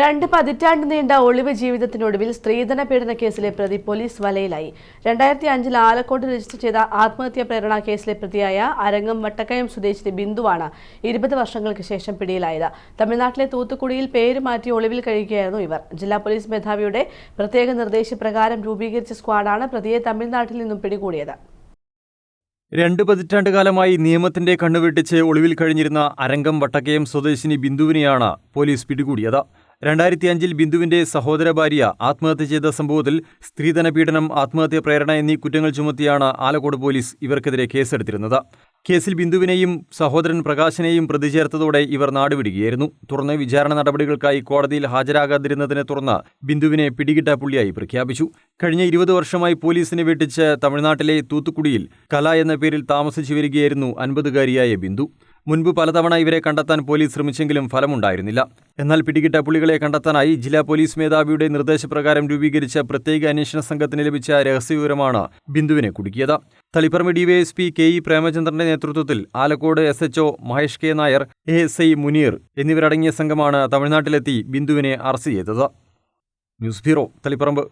രണ്ട് പതിറ്റാണ്ട് നീണ്ട ഒളിവ് ജീവിതത്തിനൊടുവിൽ സ്ത്രീധന പീഡന കേസിലെ പ്രതി പോലീസ് വലയിലായി. രണ്ടായിരത്തി അഞ്ചിൽ ആലക്കോട്ട് രജിസ്റ്റർ ചെയ്ത ആത്മഹത്യാ പ്രേരണ കേസിലെ പ്രതിയായ അരങ്ങം വട്ടക്കയം സ്വദേശിനി ബിന്ദുവാണ് ഇരുപത് വർഷങ്ങൾക്ക് ശേഷം പിടിയിലായത്. തമിഴ്നാട്ടിലെ തൂത്തുക്കുടിയിൽ പേര് മാറ്റി ഒളിവിൽ കഴിയുകയായിരുന്നു ഇവർ. ജില്ലാ പോലീസ് മേധാവിയുടെ പ്രത്യേക നിർദ്ദേശപ്രകാരം രൂപീകരിച്ച സ്ക്വാഡാണ് പ്രതിയെ തമിഴ്നാട്ടിൽ നിന്നും പിടികൂടിയത്. രണ്ട് പതിറ്റാണ്ട് കാലമായി നിയമത്തിന്റെ കണ്ണുവെട്ടിച്ച് ഒളിവിൽ കഴിഞ്ഞിരുന്ന അരങ്കം വട്ടക്കയം സ്വദേശിനി ബിന്ദുവിനെയാണ് പോലീസ് പിടികൂടിയത്. രണ്ടായിരത്തി അഞ്ചിൽ ബിന്ദുവിന്റെ സഹോദര ഭാര്യ ആത്മഹത്യ ചെയ്ത സംഭവത്തിൽ സ്ത്രീധന പീഡനം ആത്മഹത്യ പ്രേരണ എന്നീ കുറ്റങ്ങൾ ചുമത്തിയാണ് ആലക്കോട് പോലീസ് ഇവർക്കെതിരെ കേസെടുത്തിരുന്നത്. കേസിൽ ബിന്ദുവിനെയും സഹോദരൻ പ്രകാശിനെയും പ്രതി ചേർത്തതോടെ ഇവർ നാടുവിടുകയായിരുന്നു. തുടർന്ന് വിചാരണ നടപടികൾക്കായി കോടതിയിൽ ഹാജരാകാതിരുന്നതിനെ തുടർന്ന് ബിന്ദുവിനെ പിടികിട്ട പുള്ളിയായി പ്രഖ്യാപിച്ചു. കഴിഞ്ഞ ഇരുപത് വർഷമായി പോലീസിനെ വെട്ടിച്ച് തമിഴ്നാട്ടിലെ തൂത്തുക്കുടിയിൽ കല എന്ന പേരിൽ താമസിച്ചു വരികയായിരുന്നു അൻപതുകാരിയായ ബിന്ദു. മുൻപ് പലതവണ ഇവരെ കണ്ടെത്താൻ പോലീസ് ശ്രമിച്ചെങ്കിലും ഫലമുണ്ടായിരുന്നില്ല. എന്നാൽ പിടികിട്ട പുള്ളികളെ കണ്ടെത്താനായി ജില്ലാ പോലീസ് മേധാവിയുടെ നിർദ്ദേശപ്രകാരം രൂപീകരിച്ച പ്രത്യേക അന്വേഷണ സംഘത്തിന് ലഭിച്ച രഹസ്യവിവരമാണ് ബിന്ദുവിനെ കുടുക്കിയത്. Taliparamba D Y S P K E പ്രേമചന്ദ്രന്റെ നേതൃത്വത്തിൽ Alakode S H O Mahesh K Nair A S I Muneer എന്നിവരടങ്ങിയ സംഘമാണ് തമിഴ്നാട്ടിലെത്തി ബിന്ദുവിനെ അറസ്റ്റ് ചെയ്തത്. News bureau Taliparamba.